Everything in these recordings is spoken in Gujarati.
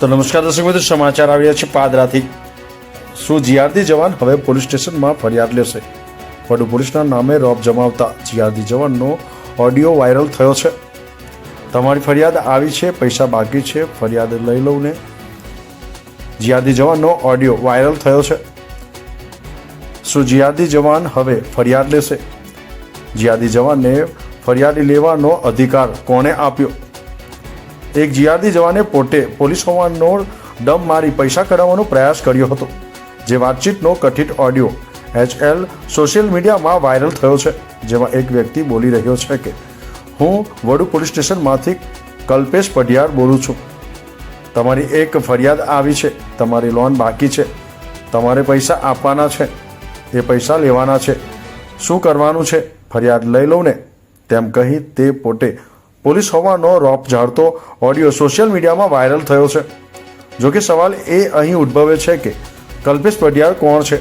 તો નમસ્કાર દર્શક મિત્રો, સમાચાર આવ્યા છે પાદરાથી. શું જીઆરડી જવાન હવે પોલીસ સ્ટેશનમાં ફરિયાદ લેશે? વડુ પોલીસના નામે રોબ જમાવતા જીઆરડી જવાનનો ઓડિયો વાયરલ થયો છે. તમારી ફરિયાદ આવી છે, પૈસા બાકી છે, ફરિયાદ લઈ લઉં ને. જીઆરડી જવાનનો ઓડિયો વાયરલ થયો છે. શું જીઆરડી જવાન હવે ફરિયાદ લેશે? જીઆરડી જવાનને ફરિયાદી લેવાનો અધિકાર કોણે આપ્યો? એક જીઆરડી જવાને પોતે પોલીસ હોવાનો ડમ મારી પૈસા કઢાવવાનો પ્રયાસ કર્યો હતો. જે વાતચીતનો કથિત ઓડિયો એચએલ સોશિયલ મીડિયામાં વાયરલ થયો છે, જેમાં એક વ્યક્તિ બોલી રહ્યો છે કે, હું વડુ પોલીસ સ્ટેશનમાંથી કલ્પેશ પઢિયાર બોલું છું. તમારી એક ફરિયાદ આવી છે, તમારી લોન બાકી છે, તમારે પૈસા આપવાના છે, એ પૈસા લેવાના છે. શું કરવાનું છે? ફરિયાદ લઈ લઉં ને. તેમ કહી તે પોતે પોલીસ હોવાનો રોપ ઝાડતો ઓડિયો સોશિયલ મીડિયામાં વાયરલ થયો છે. જોકે સવાલ એ અહીં ઉદ્ભવે છે કે કલ્પેશ પઢિયાર કોણ છે?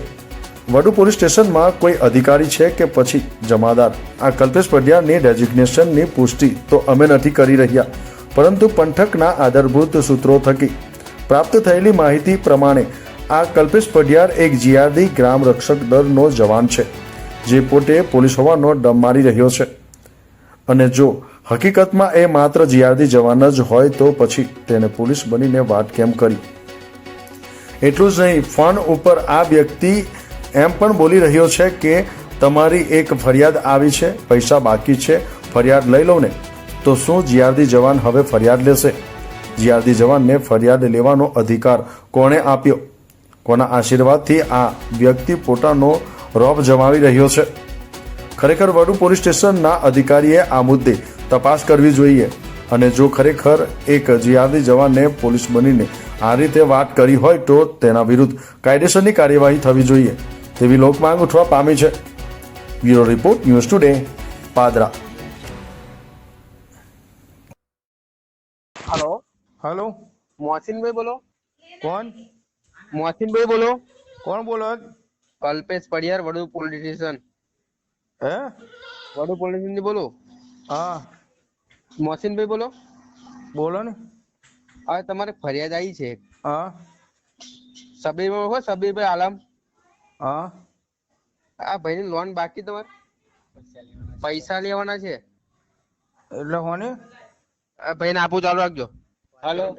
વડુ પોલીસ સ્ટેશનમાં કોઈ અધિકારી છે કે પછી જમાદાર? આ કલ્પેશ પઢિયારની ડેઝિગ્નેશનની પુષ્ટિ તો અમે નથી કરી રહ્યા, પરંતુ પંથકના આધારભૂત સૂત્રો થકી પ્રાપ્ત થયેલી માહિતી પ્રમાણે આ કલ્પેશ પઢિયાર એક જીઆરડી ગ્રામ રક્ષક દળનો જવાન છે, જે પોતે પોલીસ હોવાનો ડમ મારી રહ્યો છે. અને જો હકીકતમાં એ માત્ર જીઆરડી જવાન જ હોય તો પછી તેને પોલીસ બનીને વાત કેમ કરી? એટલું જ નહીં, ફોન ઉપર આ વ્યક્તિ એમ પણ બોલી રહ્યો છે કે તમારી એક ફરિયાદ આવી છે, પૈસા બાકી છે, ફરિયાદ લઈ લો ને. તો શું જીઆરડી જવાન હવે ફરિયાદ લેશે? જીઆરડી જવાનને ફરિયાદ લેવાનો અધિકાર કોણે આપ્યો? કોના આશીર્વાદથી આ વ્યક્તિ પોતાનો રોપ જમાવી રહ્યો છે? ખરેખર વડુ પોલીસ સ્ટેશનના અધિકારીએ આ મુદ્દે તપાસ કરવી જોઈએ. અને જો ખરેખર એક જીહાદી જવાનને પોલીસ બનીને આ રીતે વાત કરી હોય તો તેના વિરુદ્ધ કાયદેસરની કાર્યવાહી થવી જોઈએ. તેવી લોકમાંગ ઉઠવા પામી છે. Bureau report news today Padra. Hello. Hello. મોહસિનભાઈ બોલો. કોણ? મોહસિનભાઈ બોલો. કોણ બોલો? કલ્પેશ પડિયાર વડુ પોલીસ હે? વડુ પોલીસ બોલો? હા. મોહસિન ભાઈ બોલો. બોલો ને. હવે તમારે ફરિયાદ આવી છે. હા. સબીર ઓળખો સબીરભાઈ આલમ. હા. આ ભાઈની લોન બાકી તમારે? પૈસા લેવાના છે. એટલે હોને? આ ભાઈને આપું ચાલુ રાખજો. હાલો.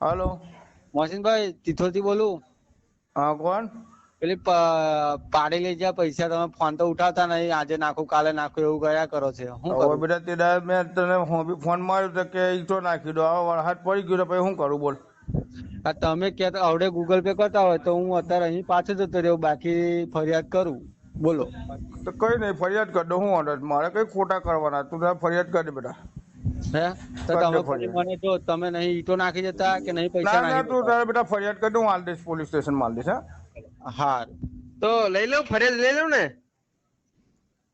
હાલો. મોહસિનભાઈ તિથોરથી બોલું. હા કોણ? પેલી પાડી લઈ જ્યાં પૈસા તમે ફોન તો ઉઠાવતા નહીં. આજે નાખું કાલે નાખું એવું કર્યા કરો છે. શું હવે બેટા તે દાડે મેં તને હું બી ફોન માર્યો તો કે ઈટો નાખી દો. હવે વરસાદ પડી ગયો તો પછી શું કરું બોલ. આ તમે કે આવડે ગૂગલ પે કરતા હોય તો હું અત્યારે અહીં પાછો જતો રહ્યો બાકી ફરિયાદ કરું. બોલો. તો કઈ નહીં ફરિયાદ કરી દો હું ઓર્ડર મારે કઈ ખોટા કરવાના? તું તારે ફરિયાદ કરી દે બેટા. હે? તો તમે. મને જો તમે નહીં ઈટો નાખી જતા કે નહીં પૈસા ના તું તારે બેટા ફરિયાદ કરી દઉં હું હાલ દઈશ પોલીસ સ્ટેશન માલ દેશ હા? હા તો લઈ લઉં ફરિયાદ લઈ લઉં ને.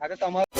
હા તો તમારે